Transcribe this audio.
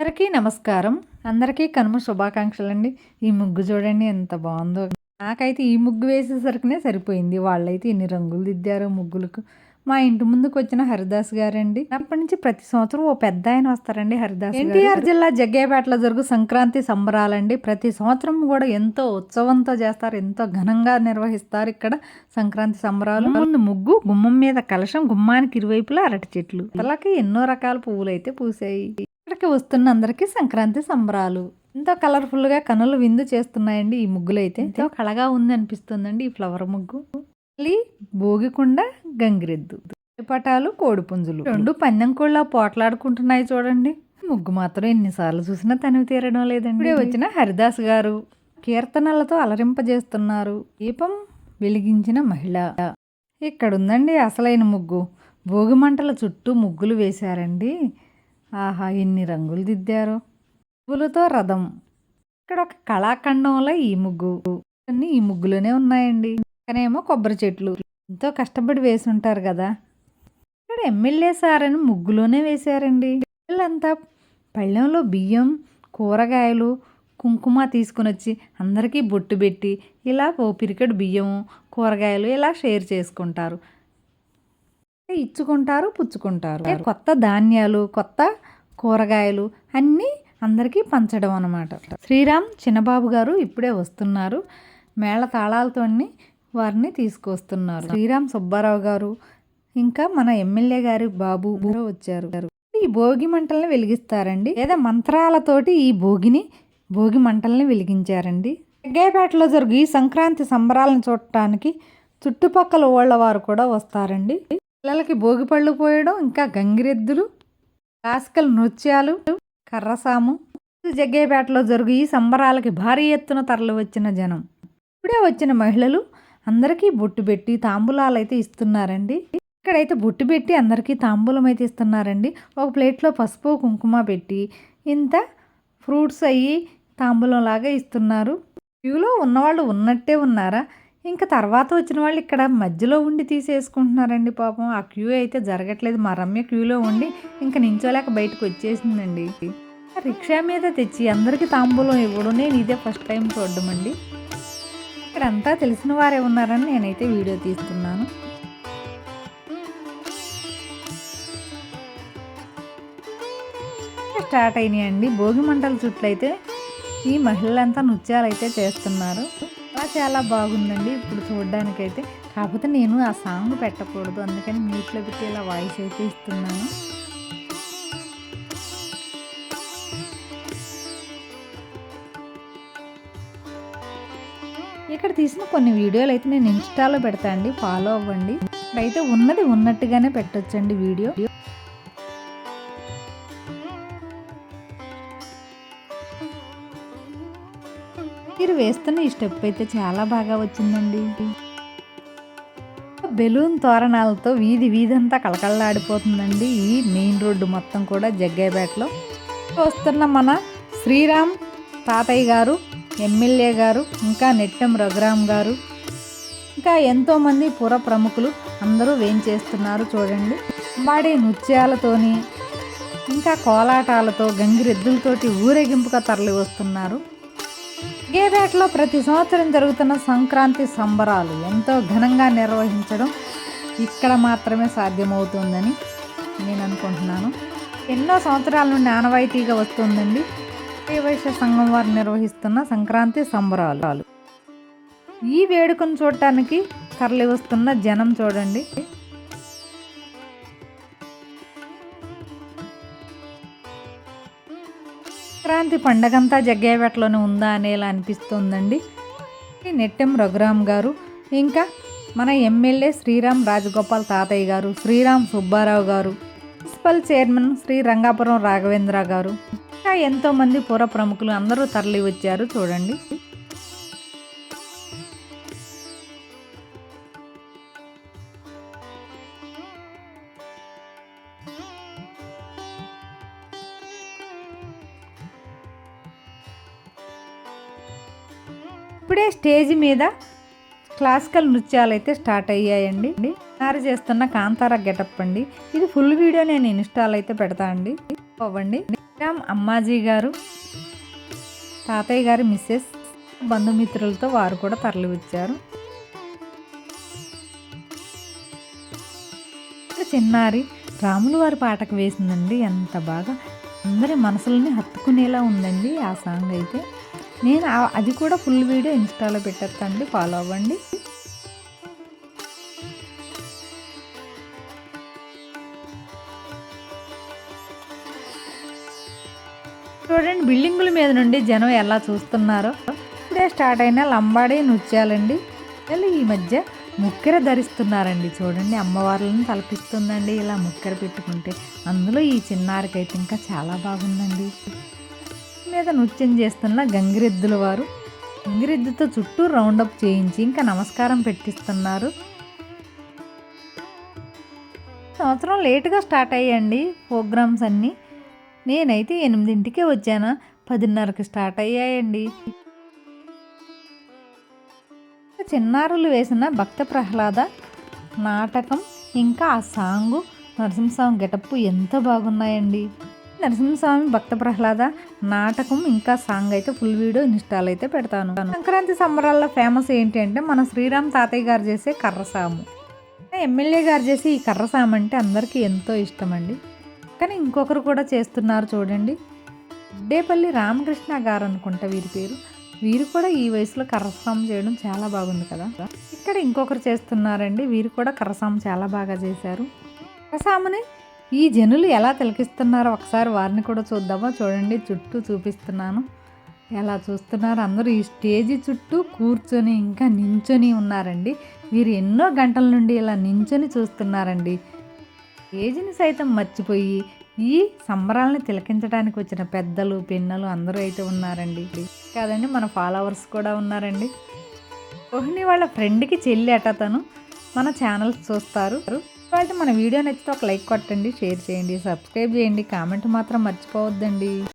అందరికీ నమస్కారం. అందరికీ కనుమ శుభాకాంక్షలు అండి ఈ ముగ్గు చూడండి ఎంత బాగుందో. నాకైతే ఈ ముగ్గు వేసేసరికినే సరిపోయింది. వాళ్ళైతే ఎన్ని రంగులు దిద్దారో ముగ్గులకు. మా ఇంటి ముందుకు వచ్చిన హరిదాస్ గారండి. అప్పటి నుంచి ప్రతి సంవత్సరం ఓ పెద్ద ఆయన వస్తారండి హరిదాస్ ఎన్టీఆర్ జిల్లా జగ్గేపేటలో జరుగు సంక్రాంతి సంబరాలండి. ప్రతి సంవత్సరం కూడా ఎంతో ఉత్సవంతో చేస్తారు. ఎంతో ఘనంగా నిర్వహిస్తారు ఇక్కడ సంక్రాంతి సంబరాలు. ముందు ముగ్గు గుమ్మం మీద కలశం గుమ్మానికి ఇరువైపులా అరటి చెట్లు. అలాగే ఎన్నో రకాల పువ్వులు అయితే పూసాయి. ఇక్కడికి వస్తున్న అందరికీ సంక్రాంతి సంబరాలు. ఎంతో కలర్ఫుల్గా కనులు విందు చేస్తున్నాయండి ఈ ముగ్గులు అయితే ఎంతో కళగా ఉంది అనిపిస్తుందండి ఈ ఫ్లవర్ ముగ్గు. మళ్ళీ భోగికుండ గంగిరెద్దు. పటాలు కోడిపుంజులు. రెండు. పందెం కోళ్ళ పోట్లాడుకుంటున్నాయి చూడండి. ముగ్గు మాత్రం ఎన్నిసార్లు చూసినా తనివి తీరడం లేదండి. వచ్చిన హరిదాస్ గారు కీర్తనలతో అలరింపజేస్తున్నారు. దీపం వెలిగించిన మహిళ. ఇక్కడ ఉందండి అసలైన ముగ్గు. భోగి మంటల చుట్టూ ముగ్గులు వేశారండి. ఆహా ఎన్ని రంగులు దిద్దారు. పువ్వులతో రథం. ఇక్కడ ఒక కళాఖండంలో ఈ ముగ్గు. అన్నీ ఈ ముగ్గులోనే ఉన్నాయండి. పక్కనేమో కొబ్బరి చెట్లు. ఎంతో కష్టపడి వేసి ఉంటారు కదా. ఇక్కడ ఎమ్మెల్యే సార్ అని ముగ్గులోనే వేశారండి. వీళ్ళంతా పళ్ళెంలో బియ్యం కూరగాయలు కుంకుమ తీసుకుని వచ్చి అందరికీ బొట్టు పెట్టి ఇలా ఓ పిరికెడు బియ్యం కూరగాయలు ఇలా షేర్ చేసుకుంటారు. ఇచ్చుకుంటారు పుచ్చుకుంటారు. కొత్త ధాన్యాలు కొత్త కూరగాయలు అన్నీ అందరికీ పంచడం అనమాట శ్రీరామ్ చిన్నబాబు గారు ఇప్పుడే వస్తున్నారు. మేళ తాళాలతో వారిని తీసుకొస్తున్నారు. శ్రీరామ్ సుబ్బారావు గారు ఇంకా మన ఎమ్మెల్యే గారి బాబు కూడా వచ్చారు. ఈ భోగి మంటల్ని వెలిగిస్తారండి. లేదా మంత్రాలతోటి ఈ భోగిని భోగి మంటల్ని వెలిగించారండి. జగ్గేపేటలో జరుగు ఈ సంక్రాంతి సంబరాలను చూడటానికి చుట్టుపక్కల ఓళ్ళ వారు కూడా వస్తారండి. పిల్లలకి భోగిపళ్ళు పోయడం ఇంకా గంగిరెద్దులు క్లాసికల్ నృత్యాలు కర్రసాము జగ్గేపేటలో జరుగు ఈ సంబరాలకి భారీ ఎత్తున తరలి వచ్చిన జనం. ఇప్పుడే వచ్చిన మహిళలు అందరికీ బొట్టు పెట్టి తాంబూలాలు అయితే ఇస్తున్నారండి. ఇక్కడైతే బొట్టు పెట్టి అందరికీ తాంబూలం అయితే ఇస్తున్నారండి. ఒక ప్లేట్లో పసుపు కుంకుమ పెట్టి ఇంత ఫ్రూట్స్ అయ్యి తాంబూలం లాగా ఇస్తున్నారు. క్యూలో ఉన్నవాళ్ళు ఉన్నట్టే ఉన్నారా? ఇంకా తర్వాత వచ్చిన వాళ్ళు ఇక్కడ మధ్యలో ఉండి తీసేసుకుంటున్నారండి పాపం. ఆ క్యూ అయితే జరగట్లేదు. మా రమ్య క్యూలో ఉండి ఇంకా నించోలేక బయటకు వచ్చేసిందండి. రిక్షా మీద తెచ్చి అందరికీ తాంబూలం ఇవ్వడం నేను ఇదే ఫస్ట్ టైం చూడడం అండి. ఇక్కడంతా తెలిసిన వారే ఉన్నారని నేనైతే వీడియో తీస్తున్నాను. స్టార్ట్ అయినాయండి. భోగి మంటల చుట్టూ అయితే ఈ మహిళలంతా నృత్యాలు అయితే చేస్తున్నారు. చాలా బాగుందండి ఇప్పుడు చూడడానికైతే. కాకపోతే నేను ఆ సాంగ్ పెట్టకూడదు. అందుకని మ్యూట్లో పెట్టి ఇలా వాయిస్ అయితే ఇస్తున్నాను. ఇక్కడ తీసిన కొన్ని వీడియోలు అయితే నేను ఇన్స్టాలో పెడతా అండి. ఫాలో అవ్వండి. అయితే ఉన్నది ఉన్నట్టుగానే పెట్టొచ్చండి వీడియో. మీరు వేస్తున్న ఈ స్టెప్ అయితే చాలా బాగా వచ్చిందండి. బెలూన్ తోరణాలతో వీధి వీధంతా కలకల్లాడిపోతుందండి ఈ మెయిన్ రోడ్డు మొత్తం కూడా జగ్గైపేటలో వస్తున్న మన శ్రీరామ్ తాతయ్య గారు ఎమ్మెల్యే గారు ఇంకా నెట్టెం రఘురామ్ గారు ఇంకా ఎంతోమంది పుర ప్రముఖులు అందరూ వేంచేస్తున్నారు చూడండి. వాడి నృత్యాలతోని ఇంకా కోలాటాలతో గంగిరెద్దులతోటి ఊరేగింపుగా తరలి వస్తున్నారు గేపేటలో ప్రతి సంవత్సరం జరుగుతున్న సంక్రాంతి సంబరాలు ఎంతో ఘనంగా నిర్వహించడం ఇక్కడ మాత్రమే సాధ్యమవుతుందని నేను అనుకుంటున్నాను. ఎన్నో సంవత్సరాల నుండి ఆనవాయితీగా వస్తుందండి. శ్రీవైశ్య సంఘం వారు నిర్వహిస్తున్న సంక్రాంతి సంబరాలు. ఈ వేడుకను చూడటానికి తరలి వస్తున్న జనం చూడండి. సంక్రాంతి పండగంతా జగ్గేపేటలోనే ఉందా అనేలా అనిపిస్తుందండి. నెట్టెం రఘురామ్ గారు ఇంకా మన ఎమ్మెల్యే శ్రీరామ్ రాజగోపాల్ తాతయ్య గారు శ్రీరామ్ సుబ్బారావు గారు మున్సిపల్ చైర్మన్ శ్రీ రంగాపురం రాఘవేంద్ర గారు ఇంకా ఎంతోమంది పుర ప్రముఖులు అందరూ తరలి వచ్చారు చూడండి. ఇప్పుడే స్టేజ్ మీద క్లాసికల్ నృత్యాలు అయితే స్టార్ట్ అయ్యాయండి. తయారు చేస్తున్న కాంతార గెటప్ అండి. ఇది ఫుల్ వీడియో నేను ఇన్స్టాల్ అయితే పెడతా అండి. అవ్వండి. రామ్ అమ్మాజీ గారు తాతయ్య గారి మిస్సెస్ బంధుమిత్రులతో వారు కూడా తరలి వచ్చారు చిన్నారి రాములు వారి పాటకు వేసిందండి. ఎంత బాగా. అందరి మనసులని హత్తుకునేలా ఉందండి ఆ సాంగ్ అయితే. నేను అది కూడా ఫుల్ వీడియో ఇన్స్టాలో పెట్టేస్తానండి. ఫాలో అవ్వండి. చూడండి బిల్డింగుల మీద నుండి జనం ఎలా చూస్తున్నారో. ఇప్పుడే స్టార్ట్ అయిన లంబాడీ నృత్యాలండి. పిల్లలు ఈ మధ్య ముక్కెర ధరిస్తున్నారండి. చూడండి అమ్మవార్లను తలపిస్తుందండి. ఇలా ముక్కెర పెట్టుకుంటే అందులో ఈ చిన్నారికైతే ఇంకా చాలా బాగుందండి. మీద నృత్యం చేస్తున్న గంగిరెద్దుల వారు. గంగిరెద్దుతో చుట్టూ రౌండప్ చేయించి ఇంకా నమస్కారం పెట్టిస్తున్నారు. సంవత్సరం లేటుగా స్టార్ట్ అయ్యండి ప్రోగ్రామ్స్ అన్నీ. నేనైతే ఎనిమిదింటికే వచ్చాను. పదిన్నరకి స్టార్ట్ అయ్యాయండి. చిన్నారులు వేసిన భక్త ప్రహ్లాద నాటకం ఇంకా ఆ సాంగు నరసింహస్వామి గెటప్ ఎంత బాగున్నాయండి. నరసింహస్వామి భక్త ప్రహ్లాద నాటకం ఇంకా సాంగ్ అయితే ఫుల్ వీడియో ఇన్స్టాల్ అయితే పెడతాను. సంక్రాంతి సంబరాల్లో ఫేమస్ ఏంటి అంటే మన శ్రీరామ్ తాతయ్య గారు చేసే కర్రసాము ఎమ్మెల్యే గారు చేసి ఈ కర్రసాము అంటే అందరికీ ఎంతో ఇష్టం అండి కానీ ఇంకొకరు కూడా చేస్తున్నారు చూడండి. డేపల్లి రామకృష్ణ గారు అనుకుంటా వీరి పేరు. వీరు కూడా ఈ వయసులో కర్రసాము చేయడం చాలా బాగుంది కదా. ఇక్కడ ఇంకొకరు చేస్తున్నారండి. వీరు కూడా కర్రసాము చాలా బాగా చేశారు. కర్రసాముని ఈ జనులు ఎలా తిలకిస్తున్నారో ఒకసారి వారిని కూడా చూద్దామా? చూడండి చుట్టూ చూపిస్తున్నాను. ఎలా చూస్తున్నారు? అందరూ ఈ స్టేజి చుట్టూ కూర్చొని ఇంకా నించొని ఉన్నారండి. వీరు ఎన్నో గంటల నుండి ఇలా నించొని చూస్తున్నారండి. ఏజ్ని సైతం మర్చిపోయి ఈ సంబరాలను తిలకించడానికి వచ్చిన పెద్దలు పిన్నలు అందరూ అయితే ఉన్నారండి. కాదండి మన ఫాలోవర్స్ కూడా ఉన్నారండి. రోహిణి వాళ్ళ ఫ్రెండ్కి చెల్లి అట తను. మన ఛానల్స్ చూస్తారు. వాళ్ళు మన వీడియో నచ్చితే ఒక లైక్ కొట్టండి షేర్ చేయండి సబ్స్క్రైబ్ చేయండి కామెంట్ మాత్రం మర్చిపోవద్దండి.